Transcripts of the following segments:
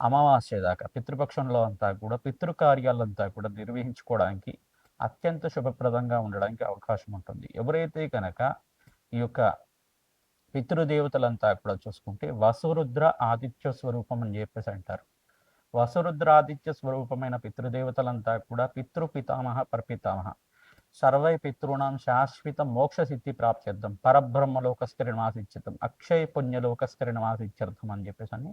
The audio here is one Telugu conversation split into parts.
అమావాస్య దాకా పితృపక్షంలో అంతా కూడా పితృకార్యాలంతా కూడా నిర్వహించుకోవడానికి అత్యంత శుభప్రదంగా ఉండడానికి అవకాశం ఉంటుంది. ఎవరైతే కనుక ఈ యొక్క పితృదేవతలంతా కూడా చూసుకుంటే వసురుద్ర ఆదిత్య స్వరూపం అని చెప్పేసి అంటారు. వసురుద్ర ఆదిత్య స్వరూపమైన పితృదేవతలంతా కూడా పితృ పితామహ పరపితామహ. సర్వై పితృణాం శాశ్వత మోక్ష సిద్ధి ప్రాప్త్యర్థం పరబ్రహ్మలోకస్థిరణమాసిత్యర్థం అక్షయ పుణ్యలోకస్థిరణమాసిత్యర్థం అని చెప్పేసి అని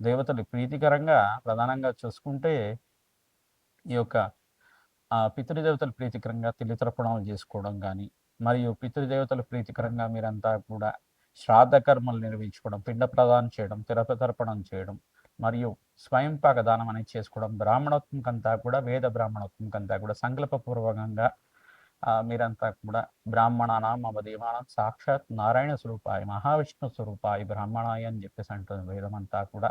దేవతలు ప్రీతికరంగా ప్రధానంగా చూసుకుంటే ఈ యొక్క పితృదేవతలు ప్రీతికరంగా తిలితర్పణాలు చేసుకోవడం కానీ మరియు పితృదేవతలు ప్రీతికరంగా మీరంతా కూడా శ్రాద్ధ కర్మలు నిర్వహించుకోవడం పిండ ప్రదానం చేయడం తిరపతర్పణం చేయడం మరియు స్వయం దానం అనేది చేసుకోవడం బ్రాహ్మణోత్మకంతా కూడా వేద బ్రాహ్మణోత్మకంతా కూడా సంకల్పపూర్వకంగా మీరంతా కూడా బ్రాహ్మణానాం మమ సాక్షాత్ నారాయణ స్వరూపాయి మహావిష్ణు స్వరూపాయి బ్రాహ్మణాయ అని చెప్పేసి అంటుంది వేదం అంతా కూడా.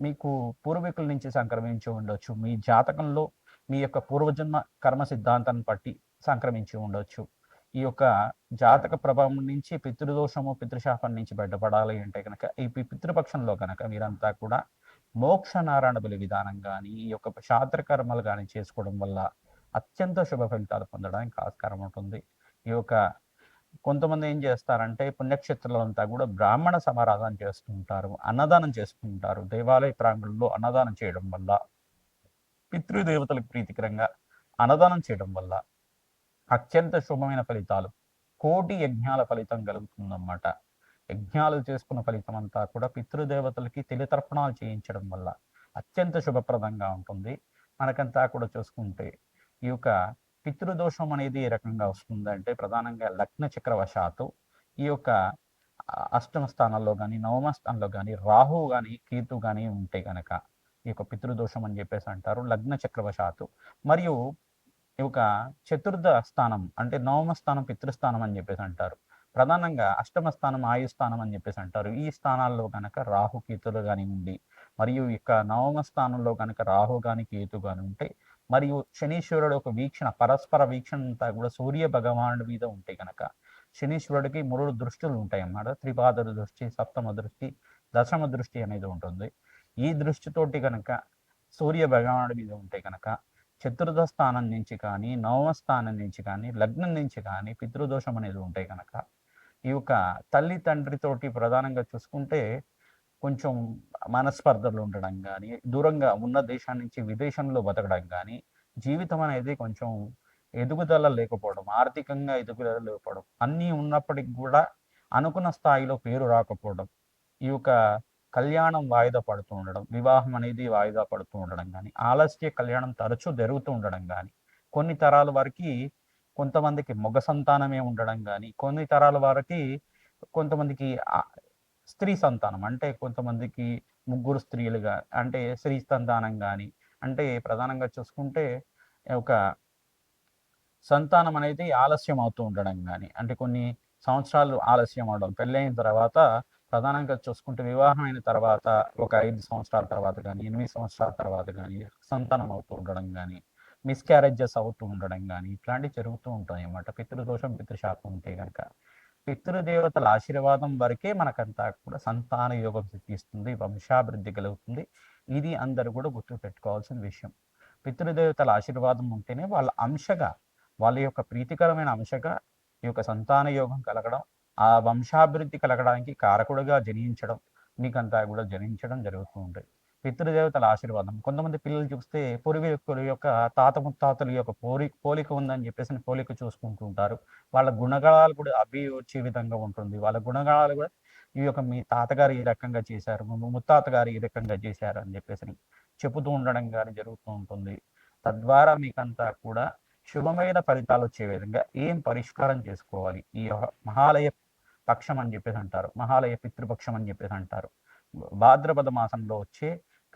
మీకు పూర్వీకుల నుంచి సంక్రమించి ఉండొచ్చు. మీ జాతకంలో మీ యొక్క పూర్వజన్మ కర్మ సిద్ధాంతాన్ని బట్టి సంక్రమించి ఉండొచ్చు. ఈ యొక్క జాతక ప్రభావం నుంచి పితృదోషము పితృశాపం నుంచి బయటపడాలి అంటే కనుక ఈ పితృపక్షంలో కనుక మీరంతా కూడా మోక్ష నారాయణ బలి విధానం కానీ ఈ యొక్క శాస్త్ర కర్మలు కానీ చేసుకోవడం వల్ల అత్యంత శుభ ఫలితాలు పొందడానికి ఆస్కారం ఉంటుంది. ఈ యొక్క కొంతమంది ఏం చేస్తారంటే పుణ్యక్షేత్రాలంతా కూడా బ్రాహ్మణ సమారాధన చేస్తుంటారు అన్నదానం చేసుకుంటారు దేవాలయ ప్రాంగణంలో అన్నదానం చేయడం వల్ల పితృదేవతలకు ప్రీతికరంగా అన్నదానం చేయడం వల్ల అత్యంత శుభమైన ఫలితాలు కోటి యజ్ఞాల ఫలితం కలుగుతుందన్నమాట. యజ్ఞాలు చేసుకున్న ఫలితం అంతా కూడా పితృదేవతలకి తెలితర్పణాలు చేయించడం వల్ల అత్యంత శుభప్రదంగా ఉంటుంది. మనకంతా కూడా చూసుకుంటే ఈ యొక్క పితృదోషం అనేది ఏ రకంగా వస్తుందంటే ప్రధానంగా లగ్న చక్రవశాత్తు ఈ యొక్క అష్టమ స్థానాల్లో కానీ నవమ స్థానంలో కానీ రాహు కానీ కేతు కానీ ఉంటే కనుక ఈ యొక్క పితృదోషం అని చెప్పేసి అంటారు లగ్న చక్రవశాత్తు. మరియు ఈ యొక్క చతుర్థ స్థానం అంటే నవమ స్థానం పితృస్థానం అని చెప్పేసి అంటారు. ప్రధానంగా అష్టమ స్థానం ఆయు స్థానం అని చెప్పేసి అంటారు. ఈ స్థానాల్లో కనుక రాహు కేతులు కానీ ఉండి మరియు ఇక నవమ స్థానంలో కనుక రాహు కానీ కేతు కానీ ఉంటే మరియు శనీశ్వరుడు ఒక వీక్షణ పరస్పర వీక్షణ అంతా కూడా సూర్య భగవానుడి మీద ఉంటే కనుక శనీశ్వరుడికి మూడు దృష్టిలు ఉంటాయి అన్నమాట త్రిపాదరు దృష్టి సప్తమ దృష్టి దశమ దృష్టి అనేది ఉంటుంది. ఈ దృష్టితోటి కనుక సూర్య భగవానుడి మీద ఉంటే కనుక చతుర్థ స్థానం నుంచి కానీ నవమ స్థానం నుంచి కానీ లగ్నం నుంచి కానీ పితృదోషం అనేది ఉంటే కనుక ఈ యొక్క తల్లి తండ్రితోటి ప్రధానంగా చూసుకుంటే కొంచెం మనస్పర్ధలు ఉండడం కానీ దూరంగా ఉన్న దేశం నుంచి విదేశంలో బతకడం కానీ జీవితం అనేది కొంచెం ఎదుగుదల లేకపోవడం ఆర్థికంగా ఎదుగుదల లేకపోవడం అన్నీ ఉన్నప్పటికి కూడా అనుకున్న స్థాయిలో పేరు రాకపోవడం ఈ యొక్క కళ్యాణం వాయిదా పడుతూ ఉండడం వివాహం అనేది వాయిదా పడుతూ ఉండడం కానీ ఆలస్య కళ్యాణం తరచూ జరుగుతూ ఉండడం కానీ కొన్ని తరాల వారికి కొంతమందికి మగ సంతానమే ఉండడం కానీ కొన్ని తరాల వారికి కొంతమందికి స్త్రీ సంతానం అంటే కొంతమందికి ముగ్గురు స్త్రీలుగా అంటే స్త్రీ సంతానం కానీ అంటే ప్రధానంగా చూసుకుంటే ఒక సంతానం అనేది ఆలస్యం అవుతూ ఉండడం కానీ అంటే కొన్ని సంవత్సరాలు ఆలస్యం అవడం పెళ్ళైన తర్వాత ప్రధానంగా చూసుకుంటే వివాహం అయిన తర్వాత ఒక ఐదు సంవత్సరాల తర్వాత కానీ ఎనిమిది సంవత్సరాల తర్వాత కానీ సంతానం అవుతూ ఉండడం కానీ మిస్క్యారేజెస్ అవుతూ ఉండడం కానీ ఇట్లాంటివి జరుగుతూ ఉంటాయి అన్నమాట పితృదోషం పితృశాపం ఉంటే కనుక పితృదేవతల ఆశీర్వాదం వరకే మనకంతా కూడా సంతాన యోగం సిద్ధిస్తుంది వంశాభివృద్ధి కలుగుతుంది. ఇది అందరూ కూడా గుర్తు పెట్టుకోవాల్సిన విషయం. పితృదేవతల ఆశీర్వాదం ఉంటేనే వాళ్ళ అంశగా వాళ్ళ యొక్క ప్రీతికరమైన అంశగా ఈ యొక్క సంతాన యోగం కలగడం ఆ వంశాభివృద్ధి కలగడానికి కారకుడుగా జనించడం మీకంతా కూడా జనించడం జరుగుతూ ఉంటుంది. పితృదేవతల ఆశీర్వాదం. కొంతమంది పిల్లలు చూస్తే పూర్వీకుల యొక్క తాత ముత్తాతల యొక్క పోలి పోలిక ఉందని చెప్పేసి పోలిక చూసుకుంటూ ఉంటారు. వాళ్ళ గుణగణాలు కూడా అవి వచ్చే విధంగా ఉంటుంది. వాళ్ళ గుణగణాలు కూడా ఈ యొక్క మీ తాతగారు ఈ రకంగా చేశారు ముత్తాత గారు ఈ రకంగా చేశారు అని చెప్పేసి చెబుతూ ఉండడం కానీ జరుగుతూ ఉంటుంది. తద్వారా మీకంతా కూడా శుభమైన ఫలితాలు వచ్చే విధంగా ఏం పరిష్కారం చేసుకోవాలి? ఈ మహాలయ పక్షం అని చెప్పేసి అంటారు. మహాలయ పితృపక్షం అని చెప్పేసి అంటారు. భాద్రపద మాసంలో వచ్చే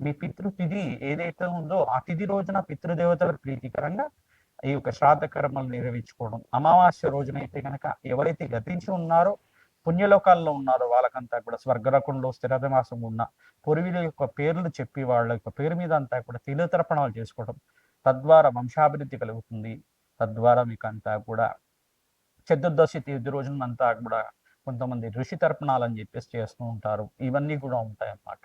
మీ పితృతిథి ఏదైతే ఉందో ఆ తిథి రోజున పితృదేవతలకు ప్రీతికరంగా ఈ యొక్క శ్రాద్ధ కర్మలు నిర్వహించుకోవడం. అమావాస్య రోజున అయితే కనుక ఎవరైతే గతించి ఉన్నారో పుణ్యలోకాల్లో ఉన్నారో వాళ్ళకంతా కూడా స్వర్గరకంలో స్థిరమాసం ఉన్న పూర్వీల యొక్క పేర్లు చెప్పి వాళ్ళ యొక్క పేరు మీద అంతా కూడా తిలతర్పణాలు చేసుకోవడం తద్వారా వంశాభివృద్ధి కలుగుతుంది. తద్వారా మీకు అంతా కూడా చతుర్దశి తీర్థి రోజునంతా కూడా కొంతమంది ఋషి తర్పణాలు అని చెప్పేసి చేస్తూ ఉంటారు. ఇవన్నీ కూడా ఉంటాయి అన్నమాట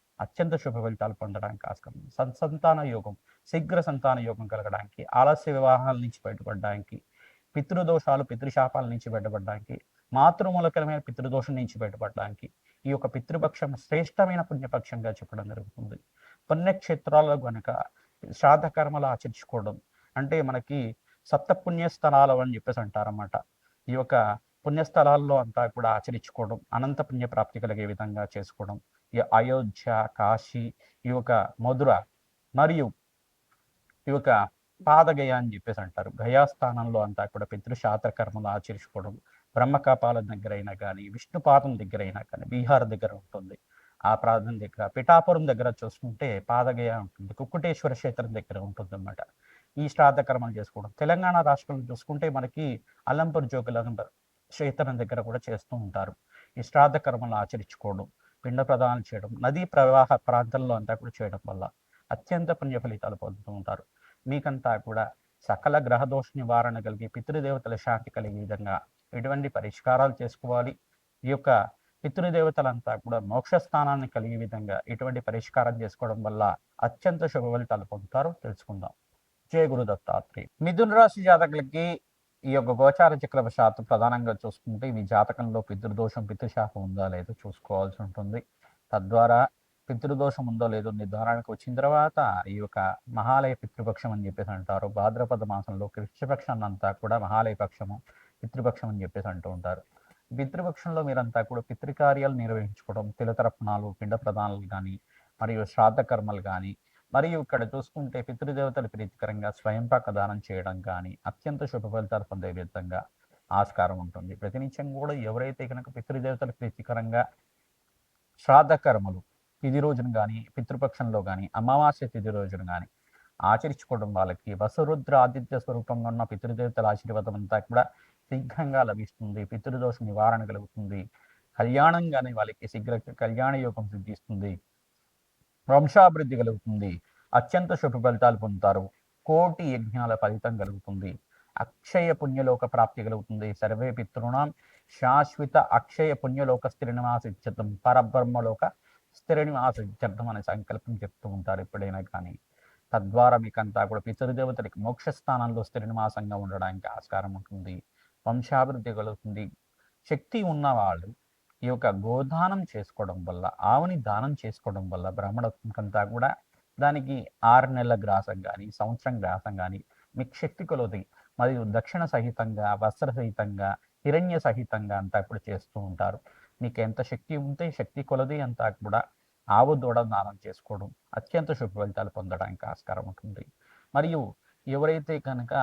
అత్యంత శుభ ఫలితాలు పొందడానికి ఆస్కారం ఉంది. యోగం శీఘ్ర సంతాన యోగం కలగడానికి ఆలస్య వివాహాల నుంచి బయటపడడానికి పితృదోషాలు పితృశాపాల నుంచి బయటపడడానికి మాతృమూలకరమైన పితృదోషం నుంచి బయటపడడానికి ఈ యొక్క పితృపక్షం శ్రేష్టమైన పుణ్యపక్షంగా చెప్పడం జరుగుతుంది పుణ్యక్షేత్రాల్లో గనుక శ్రాద్ధకర్మలు ఆచరించుకోవడం అంటే మనకి సప్త పుణ్యస్థలాలు అని చెప్పేసి అంటారన్నమాట ఈ యొక్క పుణ్యస్థలాల్లో అంతా కూడా ఆచరించుకోవడం అనంత పుణ్య ప్రాప్తి కలిగే విధంగా చేసుకోవడం ఈ అయోధ్య కాశీ ఈ యొక్క మధుర మరియు ఈ యొక్క పాదగయ అని చెప్పేసి అంటారు. గయాస్థానంలో అంతా కూడా పితృశాస్త్ర కర్మలు ఆచరించుకోవడం బ్రహ్మకాపాల దగ్గర అయినా కానీ విష్ణుపాదం దగ్గర అయినా కానీ బీహార్ దగ్గర ఉంటుంది. ఆ ప్రాంతం దగ్గర పిఠాపురం దగ్గర చూసుకుంటే పాదగయ ఉంటుంది. కుక్కుటేశ్వర క్షేత్రం దగ్గర ఉంటుంది అన్నమాట ఈ శ్రాద్ధ కర్మలు చేసుకోవడం. తెలంగాణ రాష్ట్రంలో చూసుకుంటే మనకి అల్లంపూర్ జోగులంబర్ క్షేత్రం దగ్గర కూడా చేస్తూ ఉంటారు. ఈ శ్రాద్ధ కర్మలు ఆచరించుకోవడం. పిండ ప్రదానం చేయడం నదీ ప్రవాహ ప్రాంతంలో అంతా కూడా చేయడం వల్ల అత్యంత పుణ్య ఫలితాలు పొందుతూ ఉంటారు. మీకంతా కూడా సకల గ్రహదోష నివారణ కలిగి పితృదేవతల శాంతి కలిగే విధంగా ఎటువంటి పరిష్కారాలు చేసుకోవాలి? ఈ యొక్క పితృదేవతలంతా కూడా మోక్ష స్థానాన్ని కలిగే విధంగా ఎటువంటి పరిష్కారం చేసుకోవడం వల్ల అత్యంత శుభ ఫలితాలు పొందుతారో తెలుసుకుందాం. జయ గురు దత్తాత్రేయ మిథున రాశి జాతకులకి ఈ యొక్క గోచార చక్రవశాత్తు ప్రధానంగా చూసుకుంటే ఇది జాతకంలో పితృదోషం పితృశాపం ఉందా లేదో చూసుకోవాల్సి ఉంటుంది. తద్వారా పితృదోషం ఉందో లేదో నిర్ధారణకు వచ్చిన తర్వాత ఈ యొక్క మహాలయ పితృపక్షం అని చెప్పేసి అంటారు. భాద్రపద మాసంలో కృష్ణపక్షాన్ని అంతా కూడా మహాలయ పక్షము పితృపక్షం అని చెప్పేసి అంటూ ఉంటారు. పితృపక్షంలో మీరంతా కూడా పితృకార్యాలు నిర్వహించుకోవడం తిలతర్పణాలు పిండ ప్రదానాలు కానీ మరియు శ్రాద్ధ కర్మలు కానీ మరియు ఇక్కడ చూసుకుంటే పితృదేవతల ప్రీతికరంగా స్వయంపాక దానం చేయడం కానీ అత్యంత శుభ ఫలితాలు పొందే విధంగా ఆస్కారం ఉంటుంది. ప్రతినిత్యం కూడా ఎవరైతే కనుక పితృదేవతల ప్రీతికరంగా శ్రాద్ధ కర్మలు తిది రోజున కానీ పితృపక్షంలో కానీ అమావాస్య తిథి రోజున కానీ ఆచరించుకోవడం వాళ్ళకి వసురుద్ర ఆదిత్య స్వరూపంగా ఉన్న పితృదేవతల ఆశీర్వాదం అంతా కూడా శీఘ్రంగా లభిస్తుంది. పితృదోష నివారణ కలుగుతుంది. కళ్యాణం కానీ వాళ్ళకి శీఘ్ర కళ్యాణ యోగం సిద్ధిస్తుంది. వంశాభివృద్ధి కలుగుతుంది. అత్యంత శుభ ఫలితాలు పొందుతారు. కోటి యజ్ఞాల ఫలితం కలుగుతుంది. అక్షయ పుణ్యలోక ప్రాప్తి కలుగుతుంది. సర్వే పితృణాం శాశ్వత అక్షయ పుణ్యలోక స్థిర పరబ్రహ్మలోక స్థిర అనే సంకల్పం చెప్తూ ఉంటారు ఎప్పుడైనా కానీ. తద్వారా మీకంతా కూడా పితృదేవతలకి మోక్ష స్థానంలో స్థిర నివాసంగా ఉండడానికి ఆస్కారం ఉంటుంది. వంశాభివృద్ధి కలుగుతుంది. శక్తి ఉన్నవాళ్ళు ఈ యొక్క గోదానం చేసుకోవడం వల్ల ఆవుని దానం చేసుకోవడం వల్ల బ్రాహ్మణకంతా కూడా దానికి ఆరు నెలల గ్రాసం కానీ సంవత్సరం గ్రాసం కానీ మీకు శక్తి కొలది మరియు దక్షిణ సహితంగా వస్త్ర సహితంగా హిరణ్య సహితంగా అంతా కూడా చేస్తూ ఉంటారు. మీకు ఎంత శక్తి ఉంటే శక్తి కొలది అంతా కూడా ఆవు దూడ దానం చేసుకోవడం అత్యంత శుభ ఫలితాలు పొందడానికి ఆస్కారం ఉంటుంది. మరియు ఎవరైతే కనుక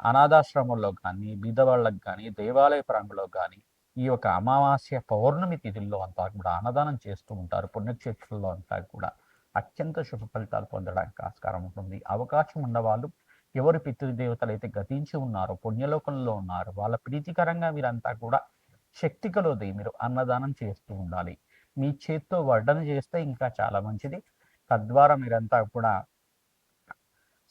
అనాథాశ్రమంలో కానీ బీదవాళ్ళకు కానీ దేవాలయ ప్రాంగంలో కానీ ఈ యొక్క అమావాస్య పౌర్ణమి తిథుల్లో అంతా కూడా అన్నదానం చేస్తూ ఉంటారు. పుణ్యక్షేత్రంలో అంతా కూడా అత్యంత శుభ ఫలితాలు పొందడానికి ఆస్కారం ఉంటుంది. అవకాశం ఉన్నవాళ్ళు ఎవరు పితృదేవతలు అయితే గతించి ఉన్నారో పుణ్యలోకంలో ఉన్నారు వాళ్ళ ప్రీతికరంగా మీరంతా కూడా శక్తి కలది. మీరు అన్నదానం చేస్తూ ఉండాలి. మీ చేత్తో వడ్డన చేస్తే ఇంకా చాలా మంచిది. తద్వారా మీరంతా కూడా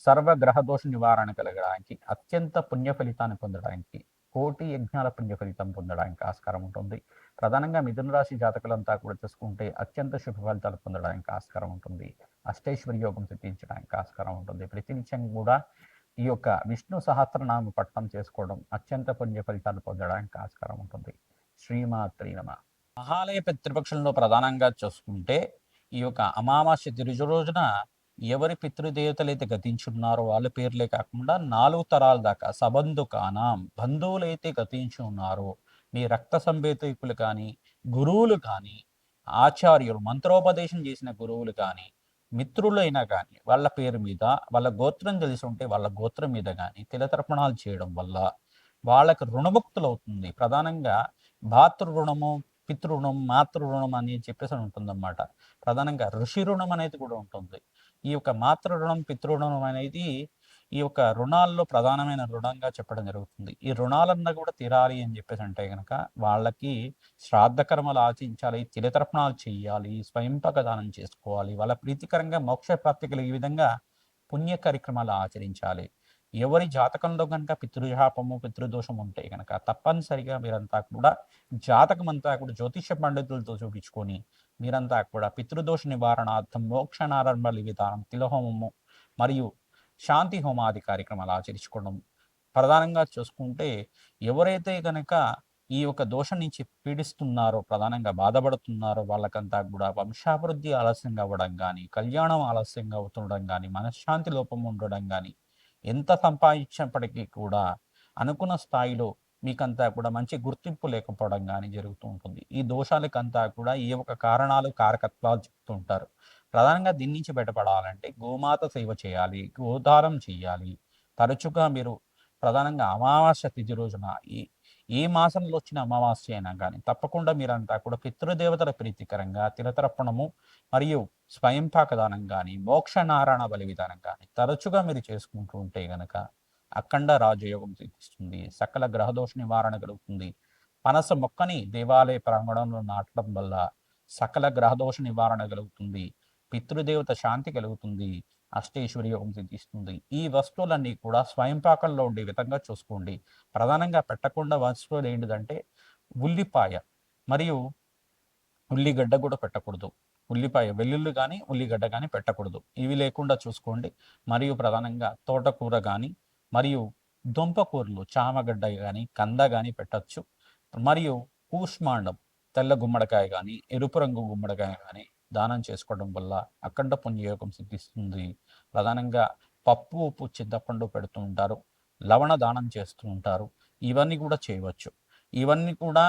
సర్వగ్రహ దోష నివారణ కలగడానికి అత్యంత పుణ్య ఫలితాన్ని పొందడానికి కోటి యజ్ఞాల పుణ్య ఫలితం పొందడానికి ఆస్కారం ఉంటుంది. ప్రధానంగా మిథున రాశి జాతకులంతా కూడా చూసుకుంటే అత్యంత శుభ ఫలితాలు పొందడానికి ఆస్కారం ఉంటుంది. అష్టేశ్వరి యోగం సిద్ధించడానికి ఆస్కారం ఉంటుంది. ప్రతినిత్యం కూడా ఈ యొక్క విష్ణు సహస్రనామ పట్టణం చేసుకోవడం అత్యంత పుణ్య ఫలితాలు పొందడానికి ఆస్కారం ఉంటుంది. శ్రీమాత్రి నమ. మహాలయ పితృపక్షంలో ప్రధానంగా చూసుకుంటే ఈ యొక్క అమావాస్య తిరుజు రోజున ఎవరి పితృదేవతలైతే గతించున్నారో వాళ్ళ పేర్లే కాకుండా నాలుగు తరాల దాకా సబంధుకానాం బంధువులైతే గతించి ఉన్నారో మీ రక్త సంబేతకులు కానీ గురువులు కానీ ఆచార్యులు మంత్రోపదేశం చేసిన గురువులు కానీ మిత్రులైనా కానీ వాళ్ళ పేరు మీద వాళ్ళ గోత్రం తెలిసి ఉంటే వాళ్ళ గోత్రం మీద కానీ తిలతర్పణాలు చేయడం వల్ల వాళ్ళకి రుణముక్తులు అవుతుంది ప్రధానంగా భాతృ రుణము పితృ మాతృ రుణం అని చెప్పేసి ఉంటుందన్నమాట. ప్రధానంగా ఋషి రుణం అనేది కూడా ఉంటుంది. ఈ యొక్క మాతృ రుణం పితృణం అనేది ఈ యొక్క రుణాల్లో ప్రధానమైన రుణంగా చెప్పడం జరుగుతుంది. ఈ రుణాలన్నా కూడా తీరాలి అని చెప్పేసి అంటే కనుక వాళ్ళకి శ్రాద్ధ కర్మలు ఆచరించాలి తిలతర్పణాలు చేయాలి స్వయంపక దానం చేసుకోవాలి వాళ్ళ ప్రీతికరంగా మోక్ష ప్రాప్తి కలిగే విధంగా పుణ్య కార్యక్రమాలు ఆచరించాలి. ఎవరి జాతకంలో కనుక పితృశాపము పితృదోషం ఉంటే కనుక తప్పనిసరిగా మీరంతా కూడా జాతకం అంతా కూడా జ్యోతిష పండితులతో చూపించుకొని మీరంతా కూడా పితృదోష నివారణార్థం మోక్షనారంభ విధానం తిలహోమము మరియు శాంతి హోమాది కార్యక్రమాలు ఆచరించుకోవడం ప్రధానంగా చూసుకుంటే ఎవరైతే కనుక ఈ యొక్క దోషం నుంచి పీడిస్తున్నారో ప్రధానంగా బాధపడుతున్నారో వాళ్ళకంతా కూడా వంశాభివృద్ధి ఆలస్యంగా అవ్వడం కానీ కళ్యాణం ఆలస్యంగా అవుతుండడం కానీ మనశ్శాంతి లోపం ఉండడం కానీ ఎంత సంపాదించినప్పటికీ కూడా అనుకున్న స్థాయిలో మీకంతా కూడా మంచి గుర్తింపు లేకపోవడం కానీ జరుగుతూ ఉంటుంది. ఈ దోషాలకంతా కూడా ఈ ఒక కారణాలు కారకత్వాలు చెప్తూ ఉంటారు. ప్రధానంగా దీని నుంచి బయటపడాలంటే గోమాత సేవ చేయాలి గోదానం చేయాలి. తరచుగా మీరు ప్రధానంగా అమావాస్య తిథి రోజున ఈ ఏ మాసంలో వచ్చిన అమావాస్య అయినా కానీ తప్పకుండా మీరంతా కూడా పితృదేవతల ప్రీతికరంగా తిలతర్పణము మరియు స్వయంపాక దానం కానీ మోక్ష నారాయణ బలి విధానం కానీ తరచుగా మీరు చేసుకుంటూ ఉంటే గనక అఖండ రాజయోగం సిద్ధిస్తుంది సకల గ్రహదోష నివారణ కలుగుతుంది. పనస మొక్కని దేవాలయ ప్రాంగణంలో నాటడం వల్ల సకల గ్రహదోష నివారణ కలుగుతుంది. పితృదేవత శాంతి కలుగుతుంది. అష్టేశ్వరి యోగం సిద్ధిస్తుంది ఈ వస్తువులన్నీ కూడా స్వయంపాకంలో ఉండే విధంగా చూసుకోండి. ప్రధానంగా పెట్టకుండా వస్తువులు ఏంటిదంటే ఉల్లిపాయ మరియు ఉల్లిగడ్డ కూడా పెట్టకూడదు. ఉల్లిపాయ వెల్లుల్లి కానీ ఉల్లిగడ్డ కానీ పెట్టకూడదు. ఇవి లేకుండా చూసుకోండి. మరియు ప్రధానంగా తోటకూర కానీ మరియు దుంపకూరలు చామగడ్డ కానీ కంద కానీ పెట్టచ్చు. మరియు కూష్మాండం తెల్ల గుమ్మడికాయ కానీ ఎరుపు రంగు గుమ్మడికాయ కానీ దానం చేసుకోవడం వల్ల అఖండ పుణ్యయోగం సిద్ధిస్తుంది. ప్రధానంగా పప్పు ఉప్పు చింతపండు పెడుతూ ఉంటారు. లవణ దానం చేస్తూ ఉంటారు. ఇవన్నీ కూడా చేయవచ్చు. ఇవన్నీ కూడా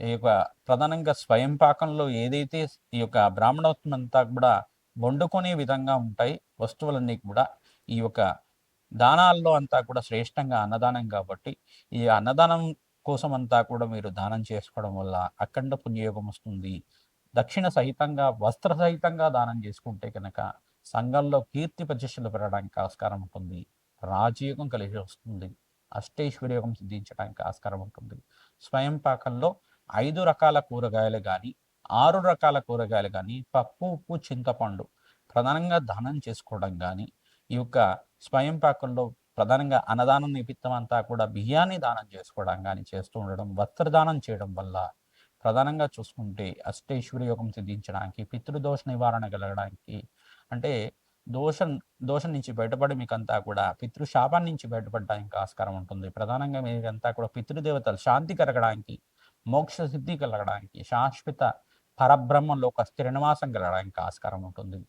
ఈ యొక్క ప్రధానంగా స్వయం పాకంలో ఏదైతే ఈ యొక్క బ్రాహ్మణోత్వం అంతా కూడా వండుకునే విధంగా ఉంటాయి వస్తువులన్నీ కూడా ఈ యొక్క దానాల్లో అంతా కూడా శ్రేష్టంగా అన్నదానం కాబట్టి ఈ అన్నదానం కోసం అంతా కూడా మీరు దానం చేసుకోవడం వల్ల అఖండ పుణ్యయోగం వస్తుంది. దక్షిణ సహితంగా వస్త్ర సహితంగా దానం చేసుకుంటే కనుక సంఘంలో కీర్తి ప్రతిష్టలు పెరగడానికి ఆస్కారం ఉంటుంది. రాజయోగం కలిసి వస్తుంది. అష్టైశ్వర్యోగం సిద్ధించడానికి ఆస్కారం ఉంటుంది. స్వయం పాకంలో ఐదు రకాల కూరగాయలు కానీ ఆరు రకాల కూరగాయలు కానీ పప్పు ఉప్పు చింతపండు ప్రధానంగా దానం చేసుకోవడం కానీ ఈ యొక్క స్వయం పాకంలో ప్రధానంగా అన్నదానం నిమిత్తం అంతా కూడా బియ్యాన్ని దానం చేసుకోవడం కానీ చేస్తూ ఉండడం వస్త్రదానం చేయడం వల్ల ప్రధానంగా చూసుకుంటే అష్టేశ్వరి యోగం సిద్ధించడానికి పితృదోష నివారణ కలగడానికి అంటే దోషం దోషం నుంచి బయటపడి మీకంతా కూడా పితృశాపం నుంచి బయటపడడానికి ఆస్కారం ఉంటుంది. ప్రధానంగా మీరంతా కూడా పితృదేవతలు శాంతి కలగడానికి మోక్ష సిద్ధి కలగడానికి శాశ్వత పరబ్రహ్మంలో ఒక స్థిర నివాసం కలగడానికి ఆస్కారం ఉంటుంది.